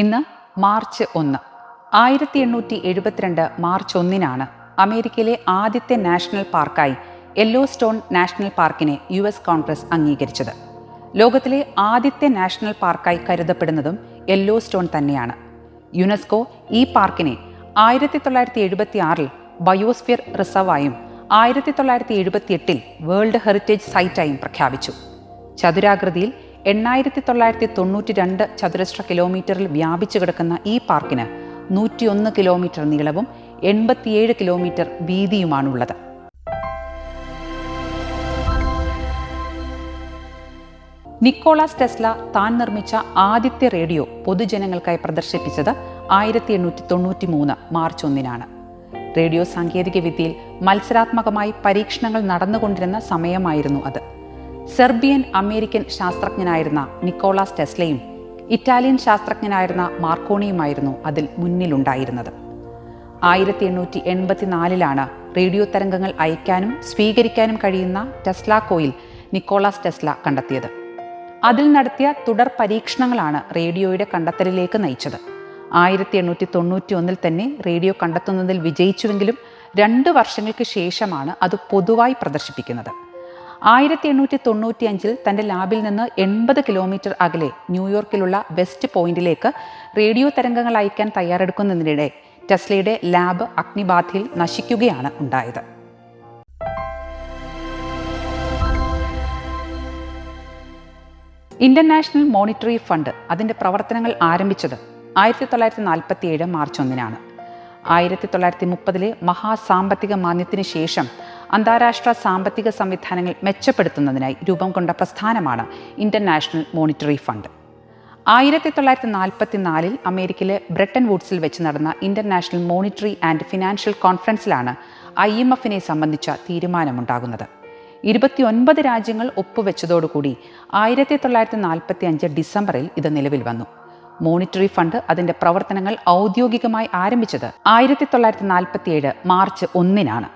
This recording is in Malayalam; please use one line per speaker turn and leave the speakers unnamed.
ഇന്ന് മാർച്ച് ഒന്ന്. ആയിരത്തി എണ്ണൂറ്റി എഴുപത്തിരണ്ട് മാർച്ച് ഒന്നിനാണ് അമേരിക്കയിലെ ആദ്യത്തെ നാഷണൽ പാർക്കായി യെല്ലോ സ്റ്റോൺ നാഷണൽ പാർക്കിനെ യു എസ് കോൺഗ്രസ് അംഗീകരിച്ചത്. ലോകത്തിലെ ആദ്യത്തെ നാഷണൽ പാർക്കായി കരുതപ്പെടുന്നതും യെല്ലോ സ്റ്റോൺ തന്നെയാണ്. യുനെസ്കോ ഈ പാർക്കിനെ ആയിരത്തി തൊള്ളായിരത്തി എഴുപത്തി ആറിൽ ബയോസ്ഫിയർ റിസർവായും ആയിരത്തി തൊള്ളായിരത്തി എഴുപത്തി എട്ടിൽ വേൾഡ് ഹെറിറ്റേജ് സൈറ്റായും പ്രഖ്യാപിച്ചു. ചതുരാകൃതിയിൽ എണ്ണായിരത്തി തൊള്ളായിരത്തി തൊണ്ണൂറ്റി രണ്ട് ചതുരശ്ര കിലോമീറ്ററിൽ വ്യാപിച്ചു കിടക്കുന്ന ഈ പാർക്കിന് നൂറ്റിയൊന്ന് കിലോമീറ്റർ നീളവും എൺപത്തിയേഴ് കിലോമീറ്റർ വീതിയുമാണുള്ളത്. നിക്കോളാസ് ടെസ്ല താൻ നിർമ്മിച്ച ആദ്യത്തെ റേഡിയോ പൊതുജനങ്ങൾക്കായി പ്രദർശിപ്പിച്ചത് ആയിരത്തി എണ്ണൂറ്റി തൊണ്ണൂറ്റി മൂന്ന് മാർച്ച് ഒന്നിനാണ്. റേഡിയോ സാങ്കേതികവിദ്യയിൽ മത്സരാത്മകമായി പരീക്ഷണങ്ങൾ നടന്നുകൊണ്ടിരുന്ന സമയമായിരുന്നു അത്. സെർബിയൻ അമേരിക്കൻ ശാസ്ത്രജ്ഞനായിരുന്ന നിക്കോളാസ് ടെസ്ലയും ഇറ്റാലിയൻ ശാസ്ത്രജ്ഞനായിരുന്ന മാർക്കോണിയുമായിരുന്നു അതിൽ മുന്നിലുണ്ടായിരുന്നത്. ആയിരത്തി എണ്ണൂറ്റി എൺപത്തിനാലിലാണ് റേഡിയോ തരംഗങ്ങൾ അയക്കാനും സ്വീകരിക്കാനും കഴിയുന്ന ടെസ്ല കോയിൽ നിക്കോളാസ് ടെസ്ല കണ്ടെത്തിയത്. അതിൽ നടത്തിയ തുടർ പരീക്ഷണങ്ങളാണ് റേഡിയോയുടെ കണ്ടെത്തലിലേക്ക് നയിച്ചത്. ആയിരത്തി എണ്ണൂറ്റി തൊണ്ണൂറ്റി ഒന്നിൽ തന്നെ റേഡിയോ കണ്ടെത്തുന്നതിൽ വിജയിച്ചുവെങ്കിലും രണ്ട് വർഷങ്ങൾക്ക് ശേഷമാണ് അത് പൊതുവായി പ്രദർശിപ്പിക്കുന്നത്. ആയിരത്തി എണ്ണൂറ്റി തൊണ്ണൂറ്റി അഞ്ചിൽ തന്റെ ലാബിൽ നിന്ന് എൺപത് കിലോമീറ്റർ അകലെ ന്യൂയോർക്കിലുള്ള വെസ്റ്റ് പോയിന്റിലേക്ക് റേഡിയോ തരംഗങ്ങൾ അയക്കാൻ തയ്യാറെടുക്കുന്നതിനിടെ ടെസ്ലയുടെ ലാബ് അഗ്നിബാധയിൽ നശിക്കുകയാണ് ഉണ്ടായത്. ഇന്റർനാഷണൽ മോണിറ്ററി ഫണ്ട് അതിന്റെ പ്രവർത്തനങ്ങൾ ആരംഭിച്ചത് ആയിരത്തി തൊള്ളായിരത്തി നാൽപ്പത്തി ഏഴ് മാർച്ച് ഒന്നിനാണ്. ആയിരത്തി തൊള്ളായിരത്തി മുപ്പതിലെ മഹാസാമ്പത്തിക മാന്യത്തിന് ശേഷം അന്താരാഷ്ട്ര സാമ്പത്തിക സംവിധാനങ്ങൾ മെച്ചപ്പെടുത്തുന്നതിനായി രൂപം കൊണ്ട പ്രസ്ഥാനമാണ് ഇന്റർനാഷണൽ മോണിറ്ററി ഫണ്ട്. ആയിരത്തി തൊള്ളായിരത്തി നാൽപ്പത്തി നാലിൽ അമേരിക്കയിലെ ബ്രിട്ടൻ വുഡ്സിൽ വെച്ച് നടന്ന ഇന്റർനാഷണൽ മോണിറ്ററി ആൻഡ് ഫിനാൻഷ്യൽ കോൺഫറൻസിലാണ് ഐ എം എഫിനെ സംബന്ധിച്ച തീരുമാനമുണ്ടാകുന്നത്. ഇരുപത്തിയൊൻപത് രാജ്യങ്ങൾ ഒപ്പുവെച്ചതോടുകൂടി ആയിരത്തി തൊള്ളായിരത്തി നാൽപ്പത്തി അഞ്ച് ഡിസംബറിൽ ഇത് നിലവിൽ വന്നു. മോണിറ്ററി ഫണ്ട് അതിന്റെ പ്രവർത്തനങ്ങൾ ഔദ്യോഗികമായി ആരംഭിച്ചത് ആയിരത്തി തൊള്ളായിരത്തി നാൽപ്പത്തിയേഴ് മാർച്ച് ഒന്നിനാണ്.